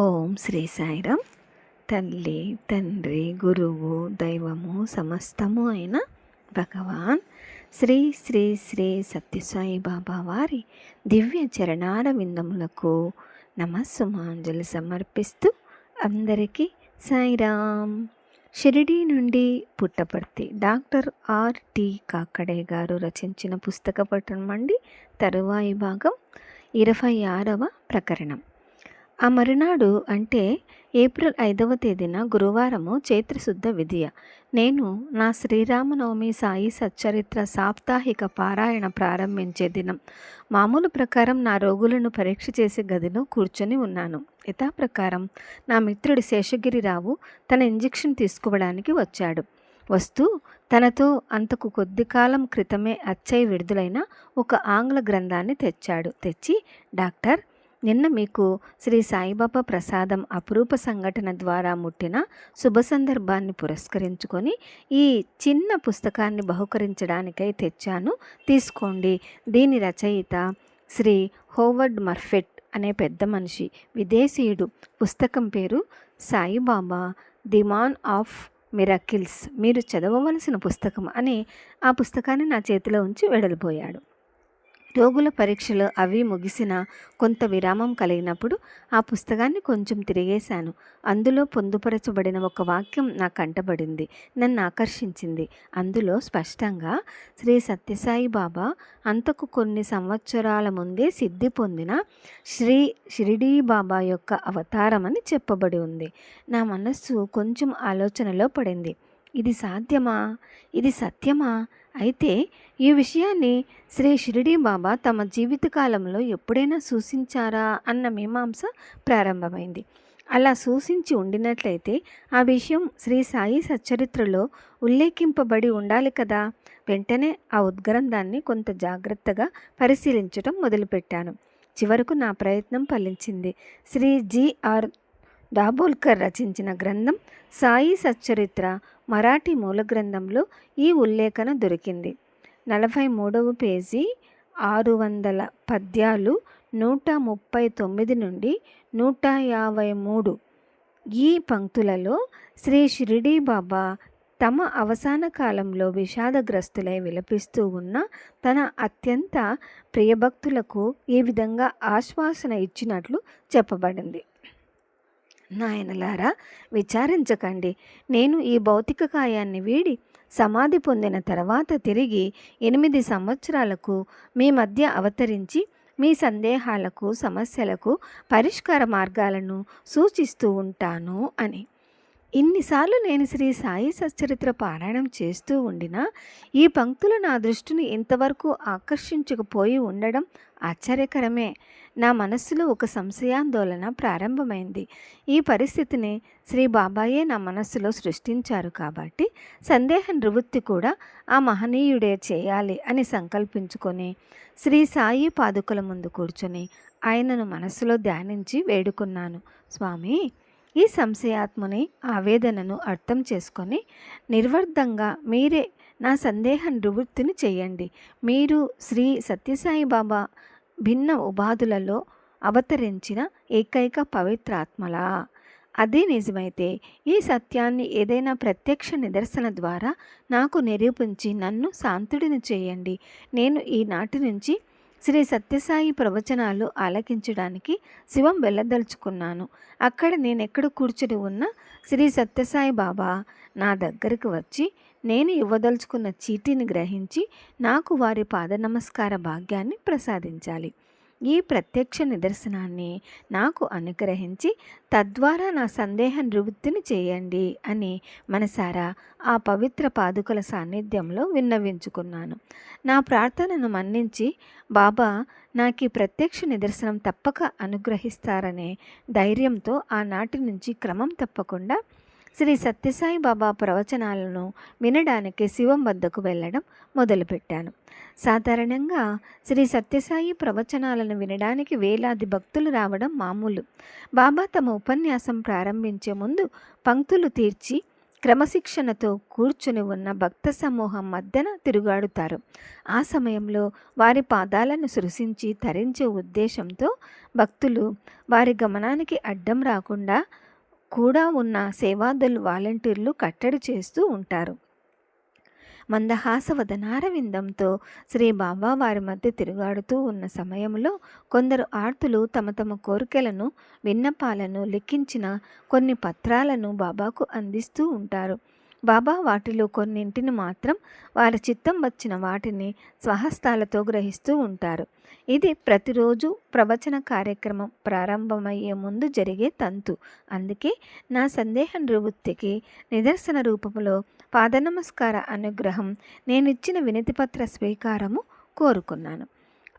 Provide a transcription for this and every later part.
ఓం శ్రీ సాయిరామ్. తల్లి తండ్రి గురువు దైవము సమస్తము అయిన భగవాన్ శ్రీ శ్రీ శ్రీ సత్యసాయి బాబా వారి దివ్య చరణార విందములకు నమస్సుమాంజలి సమర్పిస్తూ అందరికీ సాయిరామ్. షిరిడీ నుండి పుట్టపర్తి డాక్టర్ ఆర్టి కాకడే గారు రచించిన పుస్తక పఠనం అండి. తరువాయి భాగం ఇరవై ఆరవ ప్రకరణం. ఆ మరునాడు అంటే ఏప్రిల్ ఐదవ తేదీన గురువారము చైత్రశుద్ధ విధియ. నేను నా శ్రీరామనవమి సాయి సచ్చరిత్ర సాప్తాహిక పారాయణ ప్రారంభించే దినం. మామూలు ప్రకారం నా రోగులను పరీక్ష చేసే గదిలో కూర్చొని ఉన్నాను. యథాప్రకారం నా మిత్రుడి శేషగిరిరావు తన ఇంజెక్షన్ తీసుకోవడానికి వచ్చాడు. వస్తూ తనతో అంతకు కొద్ది కాలం క్రితమే అచ్చై విడుదలైన ఒక ఆంగ్ల గ్రంథాన్ని తెచ్చాడు. తెచ్చి డాక్టర్ నిన్న మీకు శ్రీ సాయిబాబా ప్రసాదం అపురూప సంఘటన ద్వారా ముట్టిన శుభ సందర్భాన్ని పురస్కరించుకొని ఈ చిన్న పుస్తకాన్ని బహుకరించడానికై తెచ్చాను. తీసుకోండి. దీని రచయిత శ్రీ హోవర్డ్ మర్ఫెట్ అనే పెద్ద మనిషి విదేశీయుడు. పుస్తకం పేరు Saibaba the man of miracles. మీరు చదవవలసిన పుస్తకం అని ఆ పుస్తకాన్ని నా చేతిలో ఉంచి వెడలిపోయాడు. రోగుల పరీక్షలు అవి ముగిసిన కొంత విరామం కలిగినప్పుడు ఆ పుస్తకాన్ని కొంచెం తిరిగేశాను. అందులో పొందుపరచబడిన ఒక వాక్యం నా కంటబడింది నన్ను ఆకర్షించింది. అందులో స్పష్టంగా శ్రీ సత్యసాయి బాబా అంతకు కొన్ని సంవత్సరాల ముందే సిద్ధి పొందిన శ్రీ షిరిడీ బాబా యొక్క అవతారం అని చెప్పబడి ఉంది. నా మనస్సు కొంచెం ఆలోచనలో పడింది. ఇది సాధ్యమా? ఇది సత్యమా? అయితే ఈ విషయాన్ని శ్రీ షిరిడి బాబా తమ జీవితకాలంలో ఎప్పుడైనా సూచించారా అన్న మీమాంస ప్రారంభమైంది. అలా సూచించి ఉండినట్లయితే ఆ విషయం శ్రీ సాయి సచ్చరిత్రలో ఉల్లేఖింపబడి ఉండాలి కదా? వెంటనే ఆ ఉద్గ్రంథాన్ని కొంత జాగ్రత్తగా పరిశీలించడం మొదలుపెట్టాను. చివరకు నా ప్రయత్నం ఫలించింది. శ్రీ జిఆర్ దాబోల్కర్ రచించిన గ్రంథం సాయి సచ్చరిత్ర మరాఠీ మూల గ్రంథంలో ఈ ఉల్లేఖన దొరికింది. నలభై మూడవ పేజీ ఆరు వందల పద్యాలు నూట ముప్పై తొమ్మిది నుండి నూట యాభై మూడు. ఈ పంక్తులలో శ్రీ షిరిడీ బాబా తమ అవసాన కాలంలో విషాదగ్రస్తులై విలపిస్తూ ఉన్న తన అత్యంత ప్రియభక్తులకు ఈ విధంగా ఆశ్వాసన ఇచ్చినట్లు చెప్పబడింది. నాయనలారా విచారించకండి. నేను ఈ భౌతిక కాయాన్ని వీడి సమాధి పొందిన తర్వాత తిరిగి ఎనిమిది సంవత్సరాలకు మీ మధ్య అవతరించి మీ సందేహాలకు సమస్యలకు పరిష్కార మార్గాలను సూచిస్తూ ఉంటాను అని. ఇన్నిసార్లు నేను శ్రీ సాయి సచ్చరిత్ర పారాయణం చేస్తూ ఉండినా ఈ పంక్తులు నా దృష్టిని ఇంతవరకు ఆకర్షించకపోయి ఉండడం ఆశ్చర్యకరమే. నా మనస్సులో ఒక సంశయాందోళన ప్రారంభమైంది. ఈ పరిస్థితిని శ్రీ బాబాయే నా మనస్సులో సృష్టించారు కాబట్టి సందేహ నివృత్తి కూడా ఆ మహనీయుడే చేయాలి అని సంకల్పించుకొని శ్రీ సాయి పాదుకల ముందు కూర్చొని ఆయనను మనస్సులో ధ్యానించి వేడుకున్నాను. స్వామి ఈ సంశయాత్మని ఆవేదనను అర్థం చేసుకొని నిర్వర్ధంగా మీరే నా సందేహ నివృత్తిని చేయండి. మీరు శ్రీ సత్యసాయి బాబా భిన్న ఉపాధులలో అవతరించిన ఏకైక పవిత్రాత్మలా. అదే నిజమైతే ఈ సత్యాన్ని ఏదైనా ప్రత్యక్ష నిదర్శన ద్వారా నాకు నిరూపించి నన్ను శాంతుడిని చేయండి. నేను ఈనాటి నుంచి శ్రీ సత్యసాయి ప్రవచనాలు ఆలకించడానికి శివం వెళ్ళదలుచుకున్నాను అక్కడ నేను ఎక్కడ కూర్చుని ఉన్న శ్రీ సత్యసాయి బాబా నా దగ్గరకు వచ్చి నేను ఇవ్వదలుచుకున్న చీటీని గ్రహించి నాకు వారి పాద నమస్కార భాగ్యాన్ని ప్రసాదించాలి. ఈ ప్రత్యక్ష నిదర్శనాన్ని నాకు అనుగ్రహించి తద్వారా నా సందేహ నివృత్తిని చేయండి అని మనసారా ఆ పవిత్ర పాదుకల సాన్నిధ్యంలో విన్నవించుకున్నాను. నా ప్రార్థనను మన్నించి బాబా నాకు ఈ ప్రత్యక్ష నిదర్శనం తప్పక అనుగ్రహిస్తారనే ధైర్యంతో ఆనాటి నుంచి క్రమం తప్పకుండా శ్రీ సత్యసాయి బాబా ప్రవచనాలను వినడానికి శివం వద్దకు వెళ్ళడం మొదలుపెట్టాను. సాధారణంగా శ్రీ సత్యసాయి ప్రవచనాలను వినడానికి వేలాది భక్తులు రావడం మామూలు. బాబా తమ ఉపన్యాసం ప్రారంభించే ముందు పంక్తులు తీర్చి క్రమశిక్షణతో కూర్చుని ఉన్న భక్త సమూహం మధ్యన తిరుగాడుతారు. ఆ సమయంలో వారి పాదాలను సృశించి తరించే ఉద్దేశంతో భక్తులు వారి గమనానికి అడ్డం రాకుండా కూడా ఉన్న సేవాదులు వాలంటీర్లు కట్టడి చేస్తూ ఉంటారు. మందహాసవదనారవిందంతో శ్రీ బాబా వారి మధ్య తిరుగాడుతూ ఉన్న సమయంలో కొందరు ఆర్తులు తమ తమ కోరికలను విన్నపాలను లిఖించిన కొన్ని పత్రాలను బాబాకు అందిస్తూ ఉంటారు. బాబా వాటిలో కొన్నింటిని మాత్రం వారి చిత్తం వచ్చిన వాటిని స్వహస్తాలతో గ్రహిస్తూ ఉంటారు. ఇది ప్రతిరోజు ప్రవచన కార్యక్రమం ప్రారంభమయ్యే ముందు జరిగే తంతు. అందుకే నా సందేహ నివృత్తికి నిదర్శన రూపంలో పాదనమస్కార అనుగ్రహం నేనిచ్చిన వినతిపత్ర స్వీకారము కోరుకున్నాను.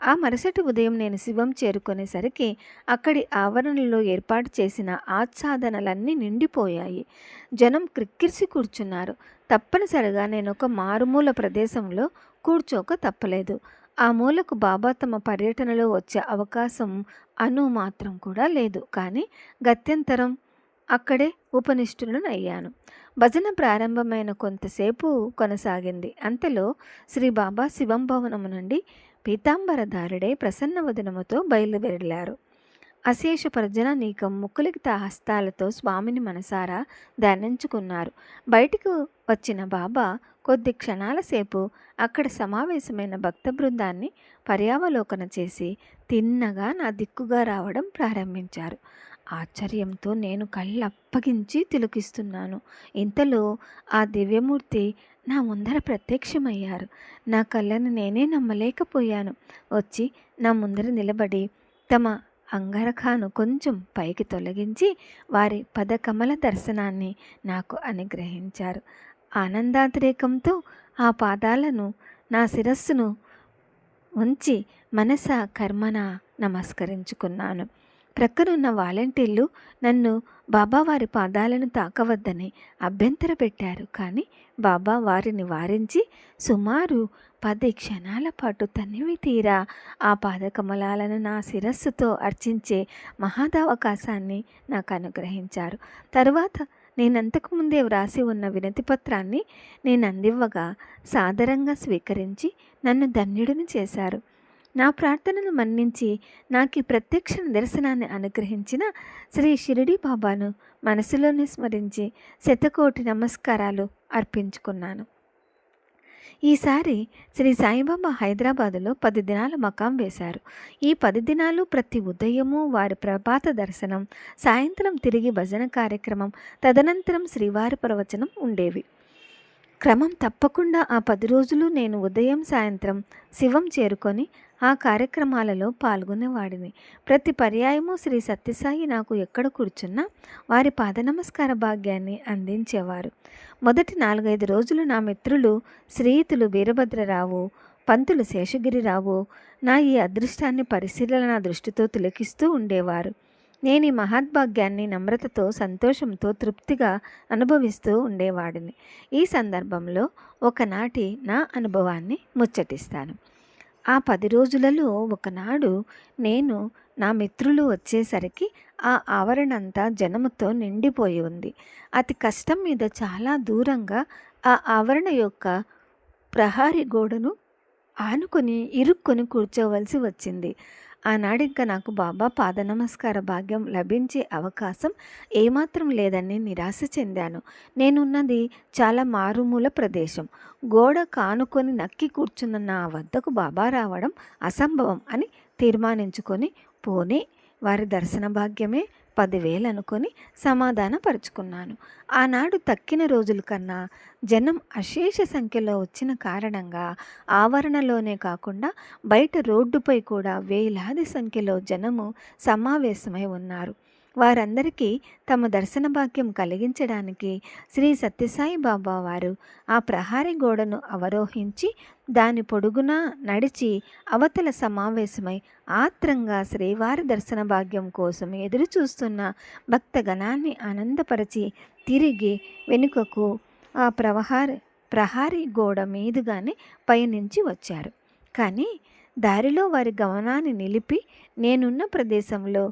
ఆ మరుసటి ఉదయం నేను శివం చేరుకునేసరికి అక్కడి ఆవరణలో ఏర్పాటు చేసిన ఆచ్ఛాదనలన్నీ నిండిపోయాయి. జనం క్రిక్కిరిసి కూర్చున్నారు. తప్పనిసరిగా నేను ఒక మారుమూల ప్రదేశంలో కూర్చోక తప్పలేదు. ఆ మూలకు బాబా తమ పర్యటనలో వచ్చే అవకాశం అను మాత్రం కూడా లేదు. కానీ గత్యంతరం అక్కడే ఉపనిష్ఠులను అయ్యాను భజన ప్రారంభమైన కొంతసేపు కొనసాగింది. అంతలో శ్రీ బాబా శివం భవనము నుండి పీతాంబరధారుడే ప్రసన్నవదనముతో బయలువెళ్ళారు అశేష నీకం ముక్కులికిత హస్తాలతో స్వామిని మనసారా ధ్యానించుకున్నారు. బయటకు వచ్చిన బాబా కొద్ది క్షణాల సేపు అక్కడ సమావేశమైన భక్త బృందాన్ని పర్యావలోకన చేసి తిన్నగా నా దిక్కుగా రావడం ప్రారంభించారు. ఆశ్చర్యంతో నేను కళ్ళప్పగించి తిలకిస్తున్నాను. ఇంతలో ఆ దివ్యమూర్తి నా ముందర ప్రత్యక్షమయ్యారు. నా కళ్ళను నేనే నమ్మలేకపోయాను. వచ్చి నా ముందర నిలబడి తమ అంగరఖాను కొంచెం పైకి తొలగించి వారి పదకమల దర్శనాన్ని నాకు అనుగ్రహించారు. ఆనందాతిరేకంతో ఆ పాదాలను నా శిరస్సును ఉంచి మనస కర్మన నమస్కరించుకున్నాను. ప్రక్కనున్న వాలంటీర్లు నన్ను బాబా వారి పాదాలను తాకవద్దని అభ్యంతర పెట్టారు. కానీ బాబా వారిని వారించి సుమారు పది క్షణాల పాటు తనివి తీరా ఆ పాదకమలాలను నా శిరస్సుతో అర్చించే మహాదావకాశాన్ని నాకు అనుగ్రహించారు. తరువాత నేనంతకుముందే వ్రాసి ఉన్న వినతి పత్రాన్ని నేను అందివ్వగా సాదరంగా స్వీకరించి నన్ను ధన్యుడిని చేశారు. నా ప్రార్థనను మన్నించి నాకు ఈ ప్రత్యక్ష నిదర్శనాన్ని అనుగ్రహించిన శ్రీ షిరిడి బాబాను మనసులోనే స్మరించి శతకోటి నమస్కారాలు అర్పించుకున్నాను. ఈసారి శ్రీ సాయిబాబా హైదరాబాదులో పది దినాల మకాం వేశారు. ఈ పది దినాలు ప్రతి ఉదయము వారి ప్రభాత దర్శనం సాయంత్రం తిరిగి భజన కార్యక్రమం తదనంతరం శ్రీవారి ప్రవచనం ఉండేవి. క్రమం తప్పకుండా ఆ పది రోజులు నేను ఉదయం సాయంత్రం శివం చేరుకొని ఆ కార్యక్రమాలలో పాల్గొనేవాడిని. ప్రతి పర్యాయము శ్రీ సత్యసాయి నాకు ఎక్కడ కూర్చున్నా వారి పాదనమస్కార భాగ్యాన్ని అందించేవారు. మొదటి నాలుగైదు రోజులు నా మిత్రులు శ్రీయుతులు వీరభద్రరావు పంతులు శేషగిరిరావు నా ఈ అదృష్టాన్ని పరిశీలన దృష్టితో తిలకిస్తూ ఉండేవారు. నేను ఈ మహద్భాగ్యాన్ని నమ్రతతో సంతోషంతో తృప్తిగా అనుభవిస్తూ ఉండేవాడిని. ఈ సందర్భంలో ఒకనాటి నా అనుభవాన్ని ముచ్చటిస్తాను. ఆ పది రోజులలో ఒకనాడు నేను నా మిత్రులు వచ్చేసరికి ఆ ఆవరణంతా జనముతో నిండిపోయి ఉంది. అతి కష్టం మీద చాలా దూరంగా ఆ ఆవరణ యొక్క ప్రహారీ గోడను ఆనుకొని ఇరుక్కొని కూర్చోవలసి వచ్చింది. ఆనాడింక నాకు బాబా పాద నమస్కార భాగ్యం లభించే అవకాశం ఏమాత్రం లేదని నిరాశ చెందాను. నేనున్నది చాలా మారుమూల ప్రదేశం. గోడ కానుకొని నక్కి కూర్చున్న నా వద్దకు బాబా రావడం అసంభవం అని తీర్మానించుకొని పోనీ వారి దర్శన భాగ్యమే పదివేలు అనుకొని సమాధానపరుచుకున్నాను. ఆనాడు తక్కిన రోజుల కన్నా జనం అశేష సంఖ్యలో వచ్చిన కారణంగా ఆవరణలోనే కాకుండా బయట రోడ్డుపై కూడా వేలాది సంఖ్యలో జనము సమావేశమై ఉన్నారు. వారందరికీ తమ దర్శన భాగ్యం కలిగించడానికి శ్రీ సత్యసాయి బాబా వారు ఆ ప్రహారీ గోడను అవరోహించి దాని పొడుగునా నడిచి అవతల సమావేశమై ఆత్రంగా శ్రీవారి దర్శన భాగ్యం కోసం ఎదురు చూస్తున్న భక్తగణాన్ని ఆనందపరిచి తిరిగి వెనుకకు ఆ ప్రవహారి ప్రహారీ గోడ మీదుగానే పయనించి వచ్చారు. కానీ దారిలో వారి గమనాన్ని నిలిపి నేనున్న ప్రదేశంలో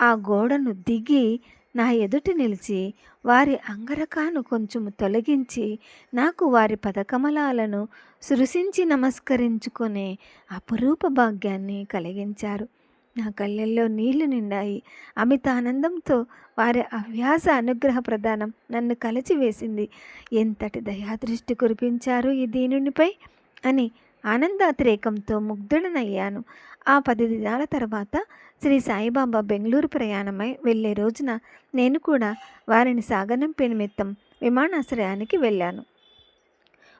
ఆ గోడను దిగి నా ఎదుట నిలిచి వారి అంగరకాను కొంచెము తొలగించి నాకు వారి పదకమలాలను సృశించి నమస్కరించుకునే అపురూప భాగ్యాన్ని కలిగించారు. నా కళ్ళల్లో నీళ్ళు నిండాయి. అమిత ఆనందంతో వారి అవ్యాస అనుగ్రహ ప్రదానం నన్ను కలిచివేసింది. ఎంతటి దయాదృష్టి కురిపించారు ఈ దీనునిపై? అని ఆనందాతిరేకంతో ముగ్ధుడనయ్యాను. ఆ పది దినాల తర్వాత శ్రీ సాయిబాబా బెంగళూరు ప్రయాణమై వెళ్ళే రోజున నేను కూడా వారిని సాగనంపే నిమిత్తం విమానాశ్రయానికి వెళ్ళాను.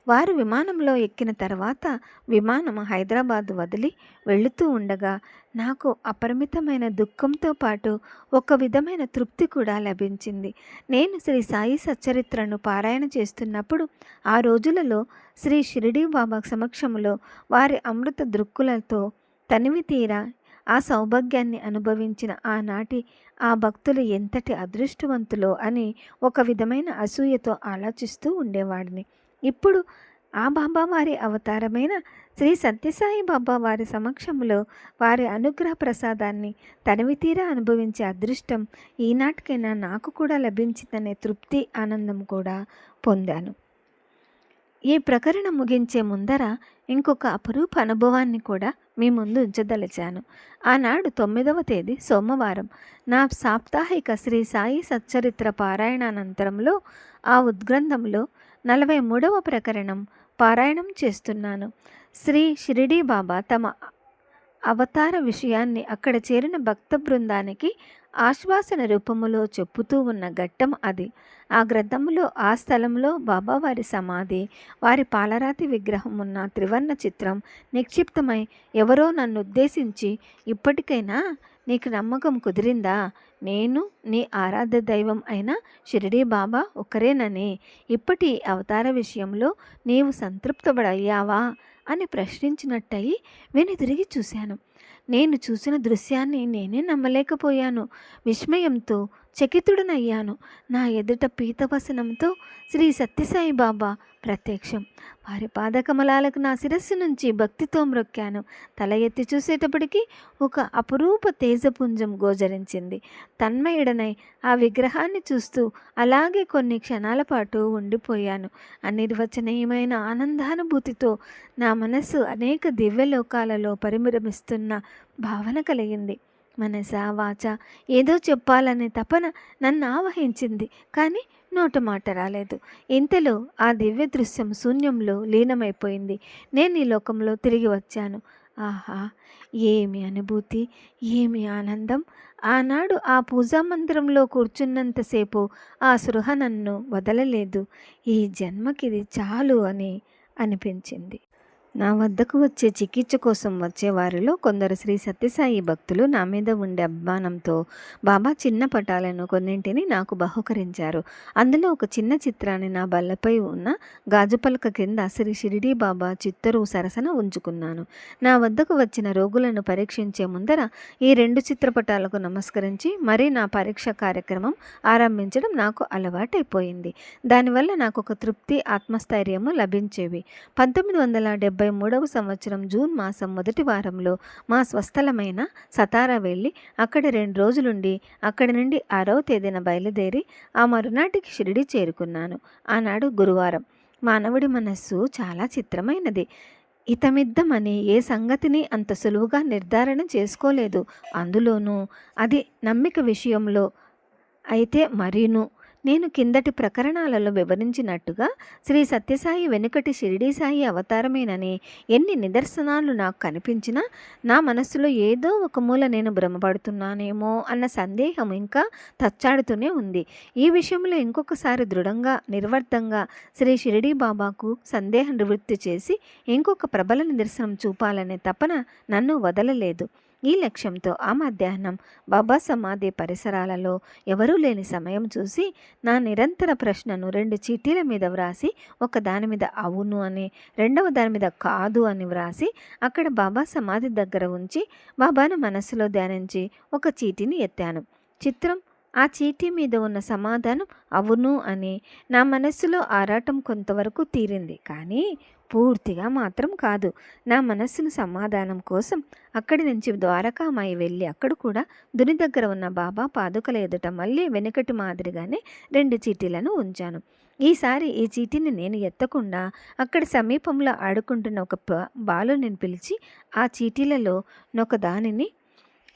వారు విమానంలో ఎక్కిన తర్వాత విమానం హైదరాబాద్ వదిలి వెళుతూ ఉండగా నాకు అపరిమితమైన దుఃఖంతో పాటు ఒక విధమైన తృప్తి కూడా లభించింది. నేను శ్రీ సాయి సచ్చరిత్రను పారాయణ చేస్తున్నప్పుడు ఆ రోజులలో శ్రీ షిరిడీ బాబా సమక్షంలో వారి అమృత దృక్కులతో తనివి తీరా ఆ సౌభాగ్యాన్ని అనుభవించిన ఆనాటి ఆ భక్తులు ఎంతటి అదృష్టవంతులో అని ఒక విధమైన అసూయతో ఆలోచిస్తూ ఉండేవాడిని. ఇప్పుడు ఆ బాబా వారి అవతారమైన శ్రీ సత్యసాయి బాబా వారి సమక్షంలో వారి అనుగ్రహ ప్రసాదాన్ని తనివితీరా అనుభవించే అదృష్టం ఈనాటికైనా నాకు కూడా లభించిందనే తృప్తి ఆనందం కూడా పొందాను. ఈ ప్రకరణం ముగించే ముందర ఇంకొక అపురూప అనుభవాన్ని కూడా మీ ముందు ఉంచదలిచాను. ఆనాడు తొమ్మిదవ తేదీ సోమవారం. నా సాప్తాహిక శ్రీ సాయి సచ్చరిత్ర పారాయణానంతరంలో ఆ ఉద్గ్రంథంలో నలభై మూడవ ప్రకరణం పారాయణం చేస్తున్నాను. శ్రీ షిరిడీ బాబా తమ అవతార విషయాన్ని అక్కడ చేరిన భక్త బృందానికి ఆశ్వాసన రూపములో చెప్పుతూ ఉన్న ఘట్టం అది. ఆ గ్రంథములో ఆ స్థలంలో బాబావారి సమాధి వారి పాలరాతి విగ్రహం ఉన్న త్రివర్ణ చిత్రం నిక్షిప్తమై ఎవరో నన్ను ఉద్దేశించి ఇప్పటికైనా నీకు నమ్మకం కుదిరిందా? నేను నీ ఆరాధ్య దైవం అయిన షిరిడీ బాబా ఒకరేనని. ఇప్పటి అవతార విషయంలో నీవు సంతృప్తపడయ్యావా? అని ప్రశ్నించినట్టయి వెనుదిరిగి చూశాను. నేను చూసిన దృశ్యాన్ని నేనే నమ్మలేకపోయాను. విస్మయంతో చకితుడనయ్యాను. నా ఎదుట పీతవసనంతో శ్రీ సత్యసాయి బాబా ప్రత్యక్షం. వారి పాదకమలాలకు నా శిరస్సు నుంచి భక్తితో మ్రొక్కాను. తల ఎత్తి చూసేటప్పటికీ ఒక అపురూప తేజపుంజం గోచరించింది. తన్మయుడనై ఆ విగ్రహాన్ని చూస్తూ అలాగే కొన్ని క్షణాల పాటు ఉండిపోయాను. అనిర్వచనీయమైన ఆనందానుభూతితో నా మనస్సు అనేక దివ్యలోకాలలో పరిమిరమిస్తున్న భావన కలిగింది. మనస వాచ ఏదో చెప్పాలనే తపన నన్ను ఆవహించింది కానీ నోట మాట రాలేదు. ఇంతలో ఆ దివ్య దృశ్యం శూన్యంలో లీనమైపోయింది. నేను ఈ లోకంలో తిరిగి వచ్చాను. ఆహా ఏమి అనుభూతి ఏమి ఆనందం. ఆనాడు ఆ పూజా మందిరంలో కూర్చున్నంతసేపు ఆ సృహ నన్ను వదలలేదు. ఈ జన్మకిది చాలు అని అనిపించింది. నా వద్దకు వచ్చే చికిత్స కోసం వచ్చే వారిలో కొందరు శ్రీ సత్యసాయి భక్తులు నా మీద ఉండే అభిమానంతో బాబా చిన్న పటాలను కొన్నింటిని నాకు బహుకరించారు. అందులో ఒక చిన్న చిత్రాన్ని నా బల్లపై ఉన్న గాజుపలక కింద శ్రీ షిరిడి బాబా చిత్తరు సరసన ఉంచుకున్నాను. నా వద్దకు వచ్చిన రోగులను పరీక్షించే ముందర ఈ రెండు చిత్రపటాలకు నమస్కరించి మరీ నా పరీక్ష కార్యక్రమం ఆరంభించడం నాకు అలవాటైపోయింది. దానివల్ల నాకు ఒక తృప్తి ఆత్మస్థైర్యము లభించేవి. పంతొమ్మిది వందల ముప్పై మూడవ సంవత్సరం జూన్ మాసం మొదటి వారంలో మా స్వస్థలమైన సతారా వెళ్ళి అక్కడ రెండు రోజులుండి అక్కడి నుండి ఆరవ తేదీన బయలుదేరి ఆ మరునాటికి షిరిడి చేరుకున్నాను. ఆనాడు గురువారం. మానవుడి మనస్సు చాలా చిత్రమైనది. ఇతమిద్దమని ఏ సంగతిని అంత సులువుగా నిర్ధారణ చేసుకోలేదు. అందులోనూ అది నమ్మిక విషయంలో అయితే మరీను నేను కిందటి ప్రకరణాలలో వివరించినట్టుగా శ్రీ సత్యసాయి వెనుకటి షిరిడీ సాయి అవతారమేనని ఎన్ని నిదర్శనాలు నాకు కనిపించినా నా మనస్సులో ఏదో ఒక మూల నేను భ్రమపడుతున్నానేమో అన్న సందేహం ఇంకా తచ్చాడుతూనే ఉంది. ఈ విషయంలో ఇంకొకసారి దృఢంగా నిర్వర్ధంగా శ్రీ షిరిడీ బాబాకు సందేహ నివృత్తి చేసి ఇంకొక ప్రబల నిదర్శనం చూపాలనే తపన నన్ను వదలలేదు. ఈ లక్ష్యంతో ఆ మధ్యాహ్నం బాబా సమాధి పరిసరాలలో ఎవరూ లేని సమయం చూసి నా నిరంతర ప్రశ్నను రెండు చీటీల మీద వ్రాసి ఒక దాని మీద అవును అని రెండవ దాని మీద కాదు అని వ్రాసి అక్కడ బాబా సమాధి దగ్గర ఉంచి బాబాను మనస్సులో ధ్యానించి ఒక చీటీని ఎత్తాను. చిత్రం ఆ చీటీ మీద ఉన్న సమాధానం అవును అని నా మనస్సులో ఆరాటం కొంతవరకు తీరింది. కానీ పూర్తిగా మాత్రం కాదు. నా మనస్సును సమాధానం కోసం అక్కడి నుంచి ద్వారకామాయి వెళ్ళి అక్కడ కూడా దుని దగ్గర ఉన్న బాబా పాదుకల ఎదుట మళ్ళీ వెనుకటి మాదిరిగానే రెండు చీటీలను ఉంచాను. ఈసారి ఈ చీటీని నేను ఎత్తకుండా అక్కడ సమీపంలో ఆడుకుంటున్న ఒక బాలుని పిలిచి ఆ చీటీలలో నొక దానిని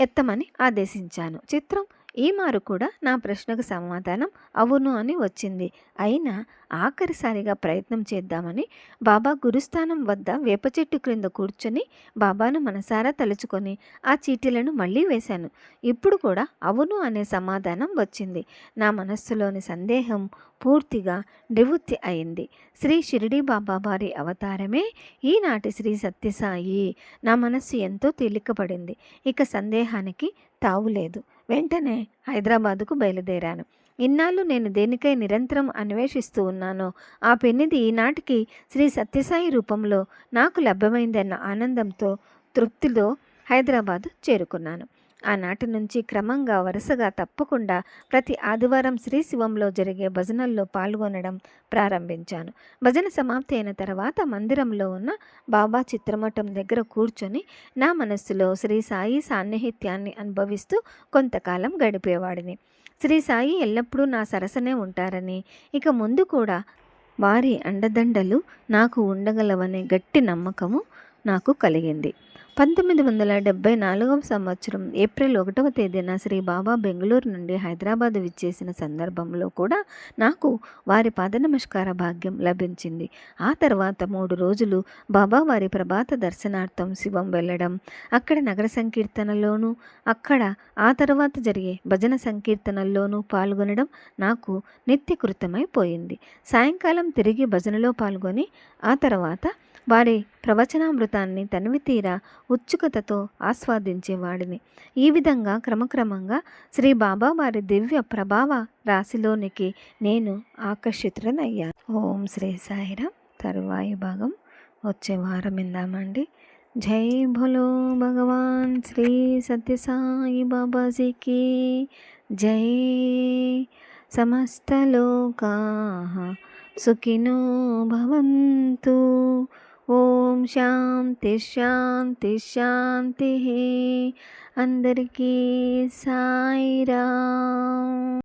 ఎత్తమని ఆదేశించాను. చిత్రం ఈ మారు కూడా నా ప్రశ్నకు సమాధానం అవును అని వచ్చింది. అయినా ఆఖరిసారిగా ప్రయత్నం చేద్దామని బాబా గురుస్థానం వద్ద వేప చెట్టు క్రింద కూర్చొని బాబాను మనసారా తలుచుకొని ఆ చీటీలను మళ్ళీ వేశాను. ఇప్పుడు కూడా అవును అనే సమాధానం వచ్చింది. నా మనస్సులోని సందేహం పూర్తిగా నివృత్తి అయింది. శ్రీ షిరిడి బాబా వారి అవతారమే ఈనాటి శ్రీ సత్యసాయి. నా మనస్సు ఎంతో తేలికపడింది. ఇక సందేహానికి తావులేదు వెంటనే హైదరాబాదుకు బయలుదేరాను. ఇన్నాళ్ళు నేను దేనికై నిరంతరం అన్వేషిస్తూ ఉన్నానో ఆ పెన్నిది ఈనాటికి శ్రీ సత్యసాయి రూపంలో నాకు లభ్యమైందన్న ఆనందంతో తృప్తిలో హైదరాబాద్ చేరుకున్నాను. ఆనాటి నుంచి క్రమంగా వరుసగా తప్పకుండా ప్రతి ఆదివారం శ్రీ శివంలో జరిగే భజనల్లో పాల్గొనడం ప్రారంభించాను. భజన సమాప్తి అయిన తర్వాత మందిరంలో ఉన్న బాబా చిత్రమఠం దగ్గర కూర్చొని నా మనస్సులో శ్రీ సాయి సాన్నిహిత్యాన్ని అనుభవిస్తూ కొంతకాలం గడిపేవాడిని. శ్రీ సాయి ఎల్లప్పుడూ నా సరసనే ఉంటారని ఇక ముందు కూడా వారి అండదండలు నాకు ఉండగలవనే గట్టి నమ్మకము నాకు కలిగింది. పంతొమ్మిది వందల డెబ్బై నాలుగవ సంవత్సరం ఏప్రిల్ ఒకటవ తేదీన శ్రీ బాబా బెంగళూరు నుండి హైదరాబాద్ విచ్చేసిన సందర్భంలో కూడా నాకు వారి పాద నమస్కార భాగ్యం లభించింది. ఆ తర్వాత మూడు రోజులు బాబా వారి ప్రభాత దర్శనార్థం శివం వెళ్ళడం అక్కడ నగర సంకీర్తనలోనూ అక్కడ ఆ తర్వాత జరిగే భజన సంకీర్తనల్లోనూ పాల్గొనడం నాకు నిత్యకృతమైపోయింది సాయంకాలం తిరిగి భజనలో పాల్గొని ఆ తర్వాత వారి ప్రవచనామృతాన్ని తనివితీరా ఉత్సుకతతో ఆస్వాదించేవాడిని ఈ విధంగా క్రమక్రమంగా శ్రీ బాబా వారి దివ్య ప్రభావ రాశిలోనికి నేను ఆకర్షితులనయ్యాను ఓం శ్రీ సాయిరా. తరువాయి భాగం. వచ్చే వారం ఇందామండి జై భోలో భగవాన్ శ్రీ సత్యసాయి బాబాజీకి. జై సమస్తలోకా సుఖినో భవంతు. ఓం శాంతి శాంతి శాంతి అందరికీ సాయిరా